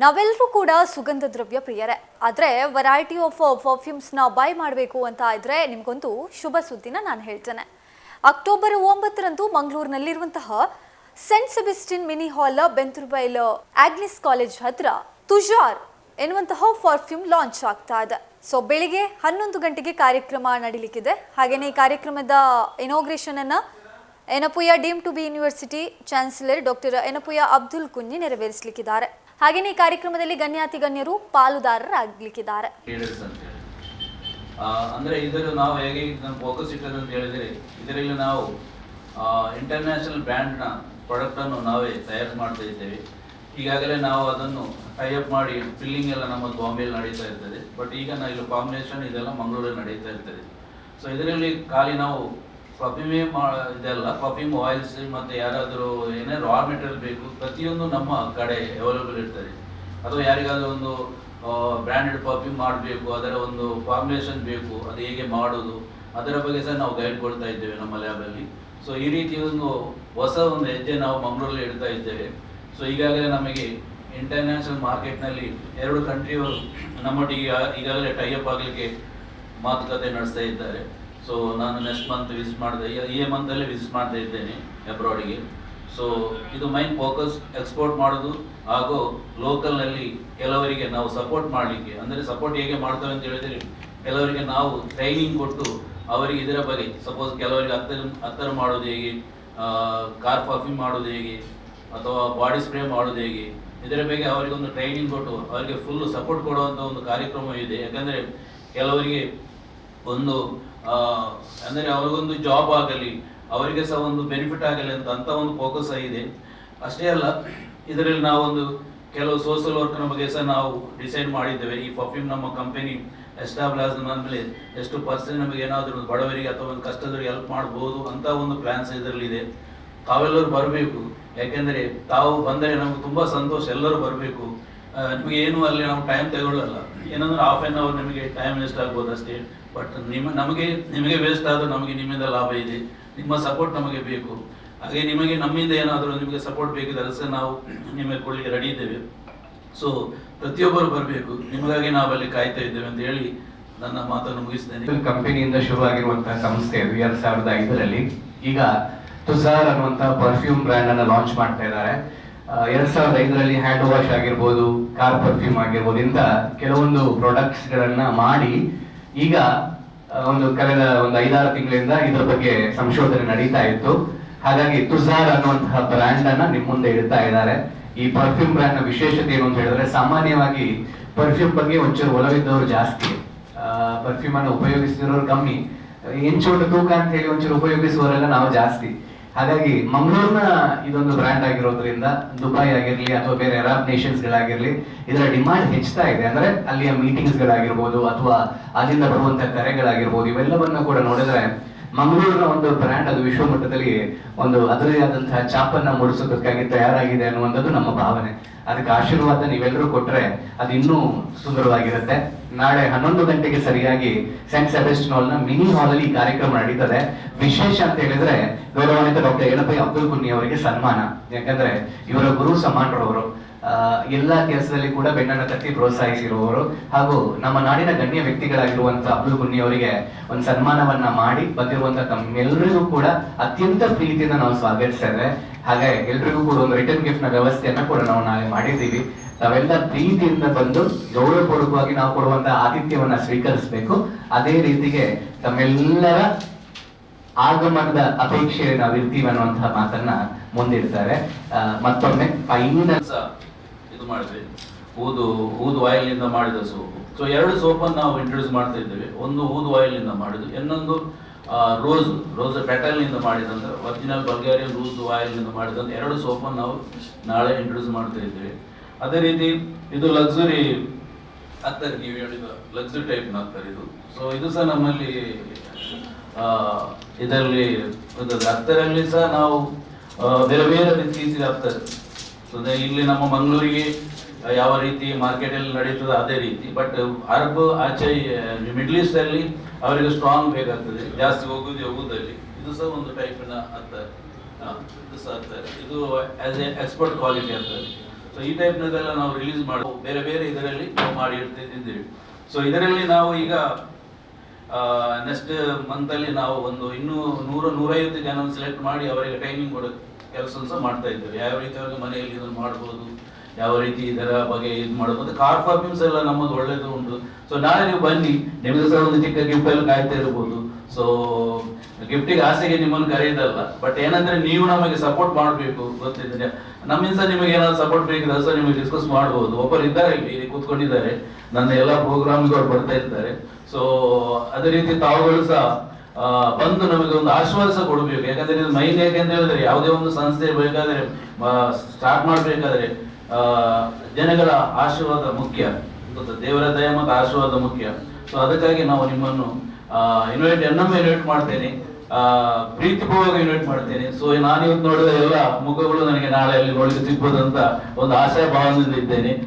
ನಾವೆಲ್ಲರೂ ಕೂಡ ಸುಗಂಧ ದ್ರವ್ಯ ಪ್ರಿಯರೇ. ಆದರೆ ವೆರೈಟಿ ಆಫ್ ಪರ್ಫ್ಯೂಮ್ಸ್ನ ಬೈ ಮಾಡಬೇಕು ಅಂತ ಇದ್ರೆ ನಿಮಗೊಂದು ಶುಭ ಸುದ್ದಿನ ನಾನು ಹೇಳ್ತೇನೆ. ಅಕ್ಟೋಬರ್ ಒಂಬತ್ತರಂದು ಮಂಗಳೂರಿನಲ್ಲಿರುವಂತಹ saint Sebastian mini hall Bendurwell Agnes college ಹತ್ರ ತುಜಾರ್ ಎನ್ನುವಂತಹ ಪರ್ಫ್ಯೂಮ್ ಲಾಂಚ್ ಆಗ್ತಾ ಇದೆ. ಸೊ ಬೆಳಿಗ್ಗೆ ಹನ್ನೊಂದು ಗಂಟೆಗೆ ಕಾರ್ಯಕ್ರಮ ನಡೀಲಿಕ್ಕಿದೆ. ಹಾಗೆಯೇ ಈ ಕಾರ್ಯಕ್ರಮದ ಇನಾಗ್ರೇಷನ್ ಅನ್ನ Yenepoya deem to be university chancellor doctor Yenepoya Abdul Kunhi ನೆರವೇರಿಸಲಿಕ್ಕಿದ್ದಾರೆ. ಹಾಗೆಯೇ ಈ ಕಾರ್ಯಕ್ರಮದಲ್ಲಿ ಗಣ್ಯಾತಿ ಗಣ್ಯರು ಪಾಲುದಾರರಾಗಲಿಕ್ಕಿದ್ದಾರೆ ಅಂದ್ರೆ ಇದರ ನಾವು ಹೇಗೆ ಇದನ್ನು ಫೋಕಸ್ ಇಟ್ಟದ್ದು ಅಂತ ಹೇಳಿದ್ರೆ, ಇದರಲ್ಲಿ ನಾವು ಇಂಟರ್ನ್ಯಾಷನಲ್ ಪ್ರಾಡಕ್ಟ್ ಪ್ರಾಡಕ್ಟನ್ನು ನಾವೇ ತಯಾರು ಮಾಡ್ತಾ ಇದ್ದೇವೆ. ಈಗಾಗಲೇ ನಾವು ಅದನ್ನು ಟೈಅಪ್ ಮಾಡಿ ಫಿಲ್ಲಿಂಗ್ ಎಲ್ಲ ನಮ್ಮ ಬಾಂಬೆಯಲ್ಲಿ ನಡೀತಾ ಇರ್ತದೆ. ಬಟ್ ಈಗ ನಾವು ಇಲ್ಲಿ ಫಾರ್ಮುಲೇಷನ್ ಇದೆಲ್ಲ ಮಂಗಳೂರಲ್ಲಿ ನಡೀತಾ ಇರ್ತದೆ. ಸೊ ಇದರಲ್ಲಿ ಖಾಲಿ ನಾವು ಪರ್ಫ್ಯೂಮೇ ಮಾ ಇದೆಲ್ಲ ಪರ್ಫ್ಯೂಮ್ ಆಯಿಲ್ಸ್ ಮತ್ತು ಯಾರಾದರೂ ಏನೇ ರಾ ಮೆಟೀರಿಯಲ್ ಬೇಕು, ಪ್ರತಿಯೊಂದು ನಮ್ಮ ಕಡೆ ಅವೈಲೇಬಲ್ ಇರ್ತದೆ. ಅಥವಾ ಯಾರಿಗಾದರೂ ಒಂದು ಬ್ರ್ಯಾಂಡೆಡ್ ಪರ್ಫ್ಯೂಮ್ ಮಾಡಬೇಕು, ಅದರ ಒಂದು ಫಾರ್ಮುಲೇಷನ್ ಬೇಕು, ಅದು ಹೇಗೆ ಮಾಡೋದು, ಅದರ ಬಗ್ಗೆ ಸಹ ನಾವು ಗೈಡ್ ಕೊಡ್ತಾ ಇದ್ದೇವೆ ನಮ್ಮ ಲ್ಯಾಬಲ್ಲಿ ಸೊ ಈ ರೀತಿ ಒಂದು ಹೊಸ ಒಂದು ಹೆಜ್ಜೆ ನಾವು ಮಂಗಳೂರಲ್ಲಿ ಇಡ್ತಾ ಇದ್ದೇವೆ. ಸೊ ಈಗಾಗಲೇ ನಮಗೆ ಇಂಟರ್ನ್ಯಾಷನಲ್ ಮಾರ್ಕೆಟ್ನಲ್ಲಿ ಎರಡು ಕಂಟ್ರಿಯವರು ನಮ್ಮೊಟ್ಟಿಗೆ ಈಗ- ಈಗಾಗಲೇ ಟೈಅಪ್ ಆಗಲಿಕ್ಕೆ ಮಾತುಕತೆ ನಡೆಸ್ತಾ ಇದ್ದಾರೆ. ಸೊ ನಾನು ನೆಕ್ಸ್ಟ್ ಮಂತ್ ವಿಸಿಟ್ ಮಾಡಿದೆ ಈ ಮಂತಲ್ಲೇ ವಿಸಿಟ್ ಮಾಡ್ತಾ ಇದ್ದೇನೆ ಅಬ್ರಾಡಿಗೆ ಸೊ ಇದು ಮೈನ್ ಫೋಕಸ್ ಎಕ್ಸ್ಪೋರ್ಟ್ ಮಾಡೋದು ಹಾಗೂ ಲೋಕಲ್ನಲ್ಲಿ ಕೆಲವರಿಗೆ ನಾವು ಸಪೋರ್ಟ್ ಮಾಡಲಿಕ್ಕೆ. ಅಂದರೆ ಸಪೋರ್ಟ್ ಹೇಗೆ ಮಾಡ್ತೇವೆ ಅಂತ ಹೇಳಿದರೆ, ಕೆಲವರಿಗೆ ನಾವು ಟ್ರೈನಿಂಗ್ ಕೊಟ್ಟು ಅವರಿಗೆ ಇದರ ಬಗ್ಗೆ ಸಪೋಸ್ ಕೆಲವರಿಗೆ ಹತ್ತರ ಹತ್ತರ ಮಾಡೋದು ಹೇಗೆ ಕಾರ್ ಪರ್ಫ್ಯೂಮ್ ಮಾಡೋದು ಹೇಗೆ, ಅಥವಾ ಬಾಡಿ ಸ್ಪ್ರೇ ಮಾಡೋದು ಹೇಗೆ, ಇದರ ಬಗ್ಗೆ ಅವರಿಗೊಂದು ಟ್ರೈನಿಂಗ್ ಕೊಟ್ಟು ಅವರಿಗೆ ಫುಲ್ ಸಪೋರ್ಟ್ ಕೊಡುವಂಥ ಒಂದು ಕಾರ್ಯಕ್ರಮ ಇದೆ. ಯಾಕಂದರೆ ಕೆಲವರಿಗೆ ಒಂದು ಅಂದರೆ ಅವರಿಗೊಂದು ಜಾಬ್ ಆಗಲಿ, ಅವರಿಗೆ ಸಹ ಒಂದು ಬೆನಿಫಿಟ್ ಆಗಲಿ ಅಂತ ಅಂತ ಒಂದು ಫೋಕಸ್ ಆಗಿದೆ ಅಷ್ಟೇ ಅಲ್ಲ, ಇದರಲ್ಲಿ ನಾವೊಂದು ಕೆಲವು ಸೋಷಿಯಲ್ ವರ್ಕ್ನ ಬಗ್ಗೆ ಸಹ ನಾವು ಡಿಸೈಡ್ ಮಾಡಿದ್ದೇವೆ. ಈ ಪರ್ಫ್ಯೂಮ್ ನಮ್ಮ ಕಂಪನಿ ಎಸ್ಟಾಬ್ಲಾಸ್ ಮೇಲೆ ಎಷ್ಟು ಪರ್ಸೆಂಟ್ ನಮಗೆ ಏನಾದರೂ ಒಂದು ಬಡವರಿಗೆ ಅಥವಾ ಒಂದು ಕಷ್ಟದವರಿಗೆ ಹೆಲ್ಪ್ ಮಾಡ್ಬೋದು ಅಂತ ಒಂದು ಪ್ಲಾನ್ಸ್ ಇದರಲ್ಲಿದೆ ತಾವೆಲ್ಲರೂ ಬರಬೇಕು. ಯಾಕೆಂದರೆ ತಾವು ಬಂದರೆ ನಮಗೆ ತುಂಬ ಸಂತೋಷ, ಎಲ್ಲರೂ ಬರಬೇಕು. ನಿಮಗೆ ಏನು ಅಲ್ಲಿ ನಾವು ಟೈಮ್ ತಗೊಳ್ಳಲ್ಲ. ಏನಂದ್ರೆ ಹಾಫ್ ಆನ್ ಅವರ್ ನಿಮಗೆ ಟೈಮ್ ವೇಸ್ಟ್ ಆಗ್ಬೋದು ಅಷ್ಟೇ. ಬಟ್ ನಿಮ್ಮ, ನಮಗೆ, ನಿಮಗೆ ವೇಸ್ಟ್ ಆದರೂ ನಮಗೆ ನಿಮ್ಮಿಂದ ಲಾಭ ಇದೆ. ನಿಮ್ಮ ಸಪೋರ್ಟ್ ನಮಗೆ ಬೇಕು. ಹಾಗೆ ನಿಮಗೆ ನಮ್ಮಿಂದ ಏನಾದರೂ ನಿಮಗೆ ಸಪೋರ್ಟ್ ಬೇಕಿದ್ದರೆ ಸಹ ನಾವು ನಿಮಗೆ ಕೊಡಲಿಕ್ಕೆ ರೆಡಿ ಇದ್ದೇವೆ. ಸೊ ಪ್ರತಿಯೊಬ್ಬರು ಬರಬೇಕು. ನಿಮಗಾಗಿ ನಾವು ಅಲ್ಲಿ ಕಾಯ್ತಾ ಇದ್ದೇವೆ ಅಂತ ಹೇಳಿ ನನ್ನ ಮಾತನ್ನು ಮುಗಿಸ್ತೇನೆ. ಕಂಪನಿಯಿಂದ ಶುರುವಾಗಿರುವಂತಹ ಸಂಸ್ಥೆ ಅದು ಎರಡ್ ಸಾವಿರದ ಐದರಲ್ಲಿ. ಈಗ ತುಸಾರ್ ಅನ್ನುವಂತಹ ಪರ್ಫ್ಯೂಮ್ ಬ್ರ್ಯಾಂಡ್ ಅನ್ನು ಲಾಂಚ್ ಮಾಡ್ತಾ ಇದ್ದಾರೆ. ಎರಡ್ ಸಾವಿರದ ಐದರಲ್ಲಿ ಹ್ಯಾಂಡ್ ವಾಶ್ ಆಗಿರ್ಬೋದು ಕಾರ್ ಪರ್ಫ್ಯೂಮ್ ಆಗಿರ್ಬೋದು, ಇಂತ ಕೆಲವೊಂದು ಪ್ರಾಡಕ್ಟ್ಸ್ ಗಳನ್ನ ಮಾಡಿ ಈಗ ಒಂದು ಕಳೆದ ಒಂದು ಐದಾರು ತಿಂಗಳಿಂದ ಇದರ ಬಗ್ಗೆ ಸಂಶೋಧನೆ ನಡೀತಾ ಇತ್ತು. ಹಾಗಾಗಿ ತುಜಾರ್ ಅನ್ನುವಂತಹ ಬ್ರ್ಯಾಂಡ್ ಅನ್ನ ನಿಮ್ ಮುಂದೆ ಇಡ್ತಾ ಇದ್ದಾರೆ. ಈ ಪರ್ಫ್ಯೂಮ್ ಬ್ರ್ಯಾಂಡ್ನ ವಿಶೇಷತೆ ಏನು ಅಂತ ಹೇಳಿದ್ರೆ, ಸಾಮಾನ್ಯವಾಗಿ ಪರ್ಫ್ಯೂಮ್ ಬಗ್ಗೆ ಒಂಚೂರು ಒಲವಿದ್ದವರು ಜಾಸ್ತಿ. ಪರ್ಫ್ಯೂಮ್ ಅನ್ನು ಉಪಯೋಗಿಸಿರೋರು ಕಮ್ಮಿ. ಹೆಂಚೋಟ ತೂಕ ಅಂತ ಹೇಳಿ ಒಂಚೂರು ಉಪಯೋಗಿಸುವವರೆಲ್ಲ ನಾವು ಜಾಸ್ತಿ. ಹಾಗಾಗಿ ಮಂಗಳೂರಿನ ಇದೊಂದು ಬ್ರ್ಯಾಂಡ್ ಆಗಿರೋದ್ರಿಂದ ದುಬೈ ಆಗಿರಲಿ ಅಥವಾ ಬೇರೆ ಅರಬ್ ನೇಷನ್ಸ್ ಗಳಾಗಿರ್ಲಿ ಇದರ ಡಿಮಾಂಡ್ ಹೆಚ್ಚುತ್ತಾ ಇದೆ. ಅಂದ್ರೆ ಅಲ್ಲಿಯ ಮೀಟಿಂಗ್ಸ್ ಗಳಾಗಿರ್ಬೋದು ಅಥವಾ ಅಲ್ಲಿಂದ ಬರುವಂತ ಕರೆಗಳಾಗಿರ್ಬೋದು, ಇವೆಲ್ಲವನ್ನ ಕೂಡ ನೋಡಿದ್ರೆ ಮಂಗಳೂರಿನ ಒಂದು ಬ್ರ್ಯಾಂಡ್ ಅದು ವಿಶ್ವ ಮಟ್ಟದಲ್ಲಿ ಒಂದು ಅದರದೇ ಆದಂತಹ ಚಾಪನ್ನ ಮೂಡಿಸೋದಕ್ಕಾಗಿ ತಯಾರಾಗಿದೆ ಅನ್ನುವಂಥದ್ದು ನಮ್ಮ ಭಾವನೆ. ಅದಕ್ಕೆ ಆಶೀರ್ವಾದ ನೀವೆಲ್ಲರೂ ಕೊಟ್ರೆ ಅದು ಇನ್ನೂ ಸುಂದರವಾಗಿರುತ್ತೆ. ನಾಳೆ ಹನ್ನೊಂದು ಗಂಟೆಗೆ ಸರಿಯಾಗಿ ಸೆಂಟ್ ಸೆಬೆಸ್ಟಿನ್ ಹಾಲ್ನ ಮಿನಿ ಹಾಲ್ ಅಲ್ಲಿ ಕಾರ್ಯಕ್ರಮ ನಡೀತದೆ. ವಿಶೇಷ ಅಂತ ಹೇಳಿದ್ರೆ ಗೌರವಾನ್ವಿತ ಡಾಕ್ಟರ್ ಏನಪ್ಪೈ ಅಬ್ದುಲ್ ಕುನ್ನಿ ಅವರಿಗೆ ಸನ್ಮಾನ. ಯಾಕಂದ್ರೆ ಇವರ ಗುರು ಸಮಾನರವರು ಎಲ್ಲಾ ಕೆಲಸದಲ್ಲಿ ಕೂಡ ಬೆನ್ನನ್ನು ತಟ್ಟಿ ಪ್ರೋತ್ಸಾಹಿಸಿರುವವರು. ಹಾಗೂ ನಮ್ಮ ನಾಡಿನ ಗಣ್ಯ ವ್ಯಕ್ತಿಗಳಾಗಿರುವಂತಹ ಅಬ್ದುಲ್ ಕುನ್ನಿ ಅವರಿಗೆ ಒಂದು ಸನ್ಮಾನವನ್ನ ಮಾಡಿ ಬಂದಿರುವಂತಹ ತಮ್ಮೆಲ್ಲರಿಗೂ ಕೂಡ ಅತ್ಯಂತ ಪ್ರೀತಿಯಿಂದ ನಾವು ಸ್ವಾಗತಿಸ್ತೇವೆ. ಹಾಗೆ ಎಲ್ರಿಗೂ ಕೂಡ ಒಂದು ರಿಟರ್ನ್ ಗಿಫ್ಟ್ನ ವ್ಯವಸ್ಥೆಯನ್ನ ಕೂಡ ನಾವು ನಾಳೆ ಮಾಡಿದ್ದೀವಿ. ತಾವೆಲ್ಲ ಪ್ರೀತಿಯಿಂದ ಬಂದು ಗೌರವಪೂರ್ವಕವಾಗಿ ನಾವು ಕೊಡುವಂತಹ ಆತಿಥ್ಯವನ್ನ ಸ್ವೀಕರಿಸಬೇಕು. ಅದೇ ರೀತಿಗೆ ತಮ್ಮೆಲ್ಲರ ಆಗಮನದ ಅಪೇಕ್ಷೆ ನಾವು ಇರ್ತೀವಿ ಅನ್ನುವಂತಹ ಮಾತನ್ನ ಮುಂದಿಡ್ತಾರೆ. ಮತ್ತೊಮ್ಮೆ ಫೈನಲ್ ಇದು ಮಾಡಿದ್ವಿ. ಊದು ಊದು ಆಯಿಲ್ನಿಂದ ಮಾಡಿದ ಸೋಪು. ಸೊ ಎರಡು ಸೋಪನ್ನು ನಾವು ಇಂಟ್ರೊಡ್ಯೂಸ್ ಮಾಡ್ತಾ ಇದ್ದೇವೆ. ಒಂದು ಊದು ಆಯಿಲ್ನಿಂದ ಮಾಡಿದ್ದು, ಇನ್ನೊಂದು ರೋಸ್. ರೋಸ್ ಪೆಟಲ್ನಿಂದ ಮಾಡಿದಂಥ ಒರಿಜಿನಲ್ ಬಲ್ಗೇರಿಯನ್ ರೋಸ್ ಆಯಿಲ್ನಿಂದ ಮಾಡಿದಂಥ ಎರಡು ಸೋಪನ್ನು ನಾವು ನಾಳೆ ಇಂಟ್ರೊಡ್ಯೂಸ್ ಮಾಡ್ತಾ ಇದ್ದೇವೆ. ಅದೇ ರೀತಿ ಇದು ಲಕ್ಸುರಿ ಆಗ್ತಾರೆ ನೀವು ಹೇಳಿದ ಲಕ್ಸುರಿ ಟೈಪ್ ಆಗ್ತಾರೆ ಇದು. ಸೊ ಇದು ಸಹ ನಮ್ಮಲ್ಲಿ ಇದರಲ್ಲಿ ಒಂದು ಹತ್ತರಲ್ಲಿ ಸಹ ನಾವು ಬೇರೆ ಬೇರೆ ರೀತಿ ಆಗ್ತದೆ. ಸೊ ಇಲ್ಲಿ ನಮ್ಮ ಮಂಗಳೂರಿಗೆ ಯಾವ ರೀತಿ ಮಾರ್ಕೆಟಲ್ಲಿ ನಡೀತದೆ ಅದೇ ರೀತಿ. ಬಟ್ ಅರಬ್ ಆಚೆ ಮಿಡ್ಲ್ ಈಸ್ಟ್ ಅಲ್ಲಿ ಅವರಿಗೆ ಸ್ಟ್ರಾಂಗ್ ಬೇಕಾಗ್ತದೆ. ಜಾಸ್ತಿ ಹೋಗುದು ಹೋಗುದಲ್ಲಿ ಇದು ಸಹ ಒಂದು ಟೈಪಿನ ಆಗ್ತದೆ. ಇದು ಸಹ ಇದು ಆಸ್ ಎ ಎಕ್ಸ್ಪರ್ಟ್ ಕ್ವಾಲಿಟಿ ಆಗ್ತದೆ. ಸೊ ಈ ಟೈಪ್ನದೆಲ್ಲ ನಾವು ರಿಲೀಸ್ ಮಾಡೋ, ಬೇರೆ ಬೇರೆ ಇದರಲ್ಲಿ ನಾವು ಮಾಡಿ ಇಡ್ತಿದ್ದೀವಿ ಸೊ ಇದರಲ್ಲಿ ನಾವು ಈಗ ನೆಕ್ಸ್ಟ್ ಮಂತಲ್ಲಿ ನಾವು ಒಂದು ಇನ್ನೂ ನೂರ, ನೂರೈವತ್ತು ಜನ ಸೆಲೆಕ್ಟ್ ಮಾಡಿ ಅವರಿಗೆ ಟ್ರೈನಿಂಗ್ ಕೊಡೋ ಕೆಲಸ ಸಹ ಮಾಡ್ತಾ ಇದ್ದೇವೆ. ಯಾವ ರೀತಿ ಅವರಿಗೆ ಮನೆಯಲ್ಲಿ ಇದನ್ನು ಮಾಡ್ಬೋದು, ಯಾವ ರೀತಿ ಇದರ ಬಗ್ಗೆ ಇದು ಮಾಡೋದು ಕಾರ್ ಪರ್ಫ್ಯೂಮ್ಸ್ ಎಲ್ಲ ನಮ್ಮದು ಒಳ್ಳೇದು ಉಂಟು. ಸೊ ನಾಳೆ ನೀವು ಬನ್ನಿ ನಿಮಗೆ ಸಹ ಒಂದು ಚಿಕ್ಕ ಗಿಫ್ಟ್ ಎಲ್ಲ ಕಾಯ್ತಾ ಇರ್ಬೋದು. ಸೊ ಗಿಫ್ಟಿಗೆ ಆಸೆಗೆ ನಿಮ್ಮನ್ನು ಕರೆಯೋದಲ್ಲ. ಬಟ್ ಏನಂದ್ರೆ ನೀವು ನಮಗೆ ಸಪೋರ್ಟ್ ಮಾಡಬೇಕು ಗೊತ್ತಿದ್ರೆ ನಮ್ಮಿಂದ ನಿಮಗೆ ಏನಾದ್ರು ಸಪೋರ್ಟ್ ಬೇಕಿದ್ರೆ ಸಹ ನಿಮಗೆ ಡಿಸ್ಕಸ್ ಮಾಡಬಹುದು ಒಬ್ಬರು ಇದ್ದಾರೆ, ಇಲ್ಲಿ ಕೂತ್ಕೊಂಡಿದ್ದಾರೆ. ನನ್ನ ಎಲ್ಲ ಪ್ರೋಗ್ರಾಮ್ಗೆ ಅವ್ರು ಬರ್ತಾ ಇರ್ತಾರೆ. ಸೊ ಅದೇ ರೀತಿ ತಾವುಗಳು ಸಹ ಬಂದು ನಮಗೆ ಒಂದು ಆಶ್ವಾಸ ಕೊಡಬೇಕು. ಯಾಕಂದ್ರೆ ಇದು ಮೈನ್ ಯಾಕೆಂತ ಹೇಳಿದ್ರೆ ಯಾವುದೇ ಒಂದು ಸಂಸ್ಥೆ ಬೇಕಾದ್ರೆ ಸ್ಟಾರ್ಟ್ ಮಾಡಬೇಕಾದ್ರೆ ಜನಗಳ ಆಶೀರ್ವಾದ ಮುಖ್ಯ? ದೇವರ ದಯ ಮತ್ತು ಆಶೀರ್ವಾದ ಮುಖ್ಯ. ಸೊ ಅದಕ್ಕಾಗಿ ನಾವು ನಿಮ್ಮನ್ನು ಇನ್ವೈಟ್ ಎನ್ನಮ್ಮ ಇನ್ವೈಟ್ ಮಾಡ್ತೇನೆ. ಪ್ರೀತಿಪೂರ್ವಕ ಇನ್ವೈಟ್ ಮಾಡ್ತೇನೆ. ಸೊ ನಾನು ಇವತ್ತು ನೋಡಿದ ಎಲ್ಲ ಮುಖಗಳು ನನಗೆ ನಾಳೆ ಅಲ್ಲಿ ನೋಡಲಿಕ್ಕೆ ಸಿಗ್ಬೋದು ಅಂತ ಒಂದು ಭಾವನೆಯಿಂದ ಇದ್ದೇನೆ.